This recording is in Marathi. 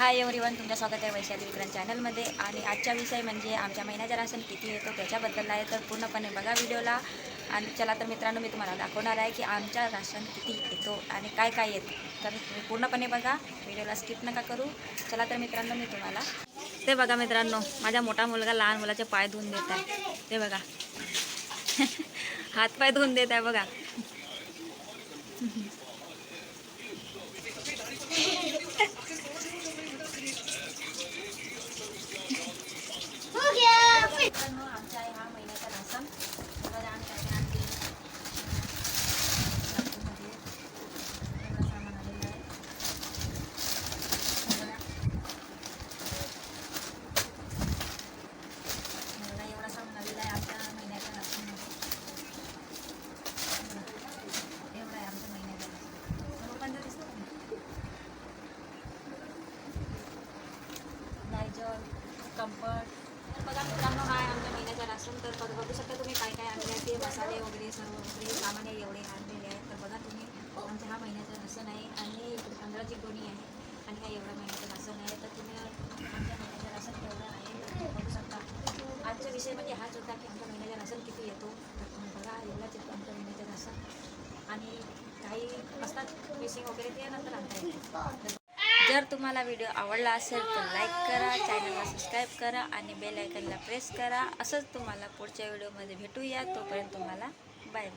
हाय एव्हरीवन तुमचं स्वागत आहे वैशाली विक्रांत चॅनलमध्ये आणि आजचा विषय म्हणजे आमच्या महिन्याचा राशन किती येतो त्याच्याबद्दल आहे. तर पूर्णपणे बघा व्हिडिओला आणि चला तर मित्रांनो मी तुम्हाला दाखवणार आहे की आमच्या राशन किती येतो आणि काय काय येतं. तर तुम्ही पूर्णपणे बघा व्हिडिओला स्किप नका करू. चला तर मित्रांनो मी तुम्हाला ते बघा मित्रांनो माझा मोठा मुलगा लहान मुलाचे पाय धुवून देत आहे. ते बघा. हात पाय धुवून देत आहे बघा मित्रांनो आमच्या ह्या महिन्याचा राशन बघा आम्ही काय काय आणते नागपूरमध्ये एवढं सामान आलेलं आहे बघा. बघा, एवढं सामान आलेलं आहे आमच्या महिन्याच्या राशनमध्ये एवढं आहे आमच्या महिन्याचा राशन लोकांना दिसतं का नाही? नायजॉल कम्फर्ट. तर बघा मित्रांनो हा आमच्या महिन्याचा राशन तर बघ बघू शकता तुम्ही काय काय आणले आहे ते मसाले वगैरे सर्व वगैरे सामान्य एवढे आणलेले आहेत. तर बघा तुम्ही आमच्या हा महिन्याचा राशन आहे आणि पंधराची गोणी आहे आणि हा एवढा महिन्याचं राशन आहे तर तुम्ही आमच्या महिन्याचं राशन केवढं आहे. बघू शकता आजचा विषय म्हणजे हाच होता की आमच्या महिन्याचा राशन किती येतो. तर तुम्ही बघा एवढाच येतो आमच्या महिन्याचं राशन आणि काही असतात मिसिंग वगैरे ते नंतर आणता येते जर तुम्हाला व्हिडिओ आवडला असेल तर लाईक करा सबस्क्राईब करा आणि बेल आयकनला प्रेस करा. असंच तुम्हाला पुढच्या व्हिडिओमध्ये भेटूया. तोपर्यंत तुम्हाला बाय बाय